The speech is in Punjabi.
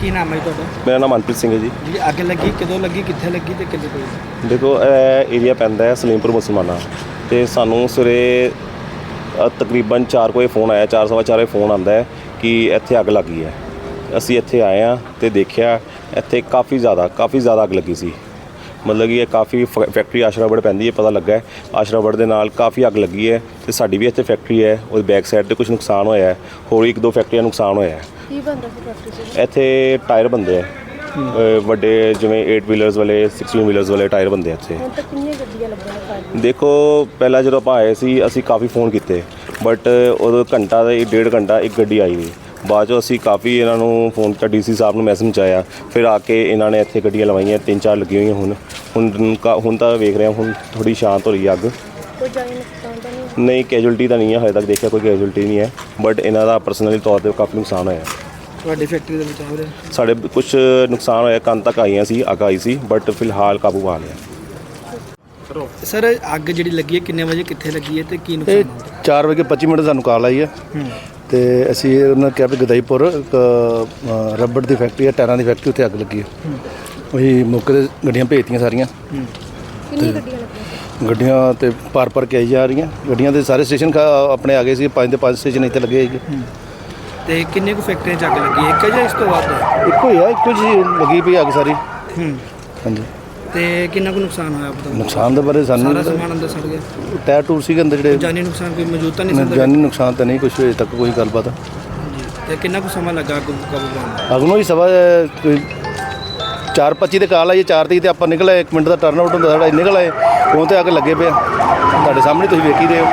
ਕੀ ਨਾਮ ਹੈ ਤੁਹਾਡਾ? ਮੇਰਾ ਨਾਮ ਮਨਪ੍ਰੀਤ ਸਿੰਘ ਹੈ ਜੀ। ਜਿਹੜੀ ਅੱਗ ਲੱਗੀ ਕਦੋਂ ਲੱਗੀ ਕਿੱਥੇ ਲੱਗੀ ਤੇ ਕਿੰਨੇ ਪਈ? ਦੇਖੋ ਇਹ ਏਰੀਆ ਪੈਂਦਾ ਹੈ ਸਲੀਮਪੁਰ ਮੁਸਲਮਾਨਾ। ਤੇ ਸਾਨੂੰ ਸਵੇਰੇ ਤਕਰੀਬਨ 4 ਵਜੇ ਫੋਨ ਆਇਆ 4:30 ਵਜੇ ਫੋਨ ਆਂਦਾ ਹੈ ਕਿ ਇੱਥੇ ਅੱਗ ਲੱਗੀ ਹੈ। ਅਸੀਂ ਇੱਥੇ ਆਏ ਆ ਤੇ ਦੇਖਿਆ ਇੱਥੇ ਕਾਫੀ ਜ਼ਿਆਦਾ ਕਾਫੀ ਜ਼ਿਆਦਾ ਅੱਗ ਲੱਗੀ ਸੀ। ਮਤਲਬ ਕਿ ਇਹ ਕਾਫੀ ਫੈਕਟਰੀ ਆਸ਼ਰਾਵੜ ਪੈਂਦੀ ਹੈ ਪਤਾ ਲੱਗਾ ਹੈ। ਆਸ਼ਰਾਵੜ ਦੇ ਨਾਲ ਕਾਫੀ ਅੱਗ ਲੱਗੀ ਹੈ ਤੇ ਸਾਡੀ ਵੀ ਇੱਥੇ ਫੈਕਟਰੀ ਹੈ ਉਹਦੇ ਬੈਕ ਸਾਈਡ ਤੇ ਕੁਝ ਨੁਕਸਾਨ ਹੋਇਆ ਹੈ। ਹੋਰ ਇੱਕ ਦੋ ਫੈਕਟਰੀਆਂ ਨੁਕਸਾਨ ਹੋਇਆ ਹੈ। ਕੀ ਬੰਦਾ ਫੈਕਟਰੀ 'ਚ? ਇੱਥੇ ਟਾਇਰ ਬੰਦੇ ਆ ਅ, ਵੱਡੇ ਜਿਵੇਂ 8 ਵੀਲਰਸ ਵਾਲੇ 16 ਵੀਲਰਸ ਵਾਲੇ ਟਾਇਰ ਬੰਦੇ ਇੱਥੇ। ਹੁਣ ਤੱਕ ਕਿੰਨੀਆਂ ਗੱਡੀਆਂ ਲੱਗੀਆਂ ਫਾਇਰ ਦੇਖੋ ਪਹਿਲਾਂ ਜਦੋਂ ਆਪਾਂ ਆਏ ਸੀ ਅਸੀਂ ਕਾਫੀ ਫੋਨ ਕੀਤੇ। ਬਟ ਉਦੋਂ ਘੰਟਾ ਤੇ ਡੇਢ ਘੰਟਾ ਇੱਕ ਗੱਡੀ ਆਈ ਨਹੀਂ ਬਾਅਦ ਚੋਂ ਅਸੀਂ ਕਾਫੀ ਇਹਨਾਂ ਨੂੰ ਫੋਨ ਕੀਤਾ ਡੀਸੀ ਸਾਹਿਬ ਨੂੰ ਮੈਸੇਜ ਪਹੁੰਚਾਇਆ ਫਿਰ ਆ ਕੇ ਇਹਨਾਂ ਨੇ ਇੱਥੇ ਗੱਡੀਆਂ ਲਵਾਈਆਂ ਤਿੰਨ ਚਾਰ ਲੱਗੀਆਂ ਹੋਈਆਂ ਹੁਣ। ਹੁਣ ਕਾ- ਹੁਣ ਤਾਂ ਵੇਖ ਰਹੇ ਹੁਣ ਥੋੜੀ ਸ਼ਾਂਤ ਹੋ ਰਹੀ ਹੈ ਅੱਗ। ਕੋਈ ਜਾਨੀ ਨੁਕਸਾਨ ਤਾਂ ਨਹੀਂ ਨਹੀਂ ਕੈਜੁਅਲਟੀ ਤਾਂ ਨਹੀਂ ਹੈ ਹਜੇ ਤੱਕ ਦੇਖਿਆ ਕੋਈ ਕੈਜੁਅਲਟੀ ਨਹੀਂ ਹੈ। ਬਟ ਇਹਨਾਂ ਦਾ ਪਰਸਨਲੀ ਤੌਰ ਤੇ ਕਾਫੀ ਨੁਕਸਾਨ ਹੋਇਆ। ਤੁਹਾਡੀ ਫੈਕਟਰੀ ਦੇ ਵਿੱਚ ਹੋ ਰਿਹਾ? ਸਾਡੇ ਕੁਝ ਨੁਕਸਾਨ ਹੋਇਆ ਕੰਨ ਤੱਕ ਆਈਆਂ ਸੀ ਅੱਗ ਆਈ ਸੀ ਬਟ ਫਿਲਹਾਲ ਕਾਬੂ ਪਾ ਲਿਆ। ਸਰ ਅੱਗ ਜਿਹੜੀ ਲੱਗੀ ਹੈ ਕਿੰਨੇ ਵਜੇ ਕਿੱਥੇ ਲੱਗੀ ਹੈ ਤੇ ਕੀ ਇਹ ਨੁਕਸਾਨ ਹੋਇਆ? 4 ਵਜੇ 25 ਮਿੰਟ ਸਾਨੂੰ ਕਾਲ ਆਈ ਹੈ। ਤੇ ਅਸੀਂ ਉਹਨਾਂ ਨੇ ਕਿਹਾ ਵੀ ਗਦਾਈਪੁਰ ਇੱਕ ਅ, ਰਬੜ ਦੀ ਫੈਕਟਰੀ ਹੈ ਟਾਇਰਾਂ ਦੀ ਫੈਕਟਰੀ ਉੱਥੇ ਅੱਗ ਲੱਗੀ ਹੈ ਉਹੀ ਮੌਕੇ ਤੇ ਗੱਡੀਆਂ ਭੇਜਤੀਆਂ ਸਾਰੀਆਂ। ਕਿੰਨੀਆਂ ਗੱਡੀਆਂ ਲੱਗੀਆਂ? ਗੱਡੀਆਂ ਤੇ ਪਾਰ ਪਾਰ ਕੇ ਆਈ ਜਾ ਰਹੀਆਂ। ਗੱਡੀਆਂ ਦੇ ਸਾਰੇ ਸਟੇਸ਼ਨ ਖਾ- ਆਪਣੇ ਆ ਗਏ ਸੀ ਪੰਜ ਦੇ ਪੰਜ ਸਟੇਸ਼ਨ ਇੱਥੇ ਲੱਗੇ ਸੀਗੇ। ਤੇ ਕਿੰਨੇ ਕੁ ਫੈਕਟਰੀਆਂ 'ਚ ਅੱਗ ਲੱਗੀ? ਹੈ ਇੱਕ ਹੈ ਜਾਂ ਇਸ ਤੋਂ ਵੱਧ? ਇੱਕੋ ਹੀ ਆ ਇੱਕੋ ਜੀ ਲੱਗੀ ਪਈ ਅੱਗ ਸਾਰੀ। ਹੂੰ। ਹਾਂਜੀ। ਤੇ ਕਿੰਨਾ ਕੁ ਨੁਕਸਾਨ ਹੋਇਆ ਪਤਾ ਨੁਕਸਾਨ ਦੇ ਬਾਰੇ ਸਾਨੂੰ ਸਾਰਾ ਸਮਾਨ ਅੰਦਰ ਸੜ ਗਿਆ। ਟਾਇਰ ਟੂਰ ਸੀਗੇ ਅੰਦਰ ਜਿਹੜੇ। ਜਾਨੀ ਨੁਕਸਾਨ ਕੋਈ ਮੌਜੂਦ ਤਾਂ ਨਹੀਂ ਸੀ ਅੰਦਰ? ਜਾਨੀ ਨੁਕਸਾਨ ਤਾਂ ਨਹੀਂ ਕੁਝ ਹੋਏ ਤੱਕ ਕੋਈ ਗੱਲਬਾਤ। ਜੀ ਤੇ ਕਿੰਨਾ ਕੁ ਸਮਾਂ ਲੱਗਾ ਅੱਗ ਨੂੰ ਕਾਬੂ ਪਾਉਣ ਨੂੰ ਅਗਨੋਂ ਹੀ ਸਵਾ ਕੋਈ 4:25 ਦੇ ਕਾਲ ਆਈ 4 ਤੀਕ ਤੇ ਆਪਾਂ ਨਿਕਲ ਆਏ 1 ਮਿੰਟ ਦਾ ਟਰਨ ਆਊਟ ਹੁੰਦਾ ਸਾਡਾ ਨਿਕਲ ਆਏ ਉਹ ਤੇ ਆ ਕੇ ਲੱਗੇ ਪਿਆ ਤੁਹਾਡੇ ਸਾਹਮਣੇ ਤੁਸੀਂ ਵੇਖੀ ਰਹੇ ਹੋ।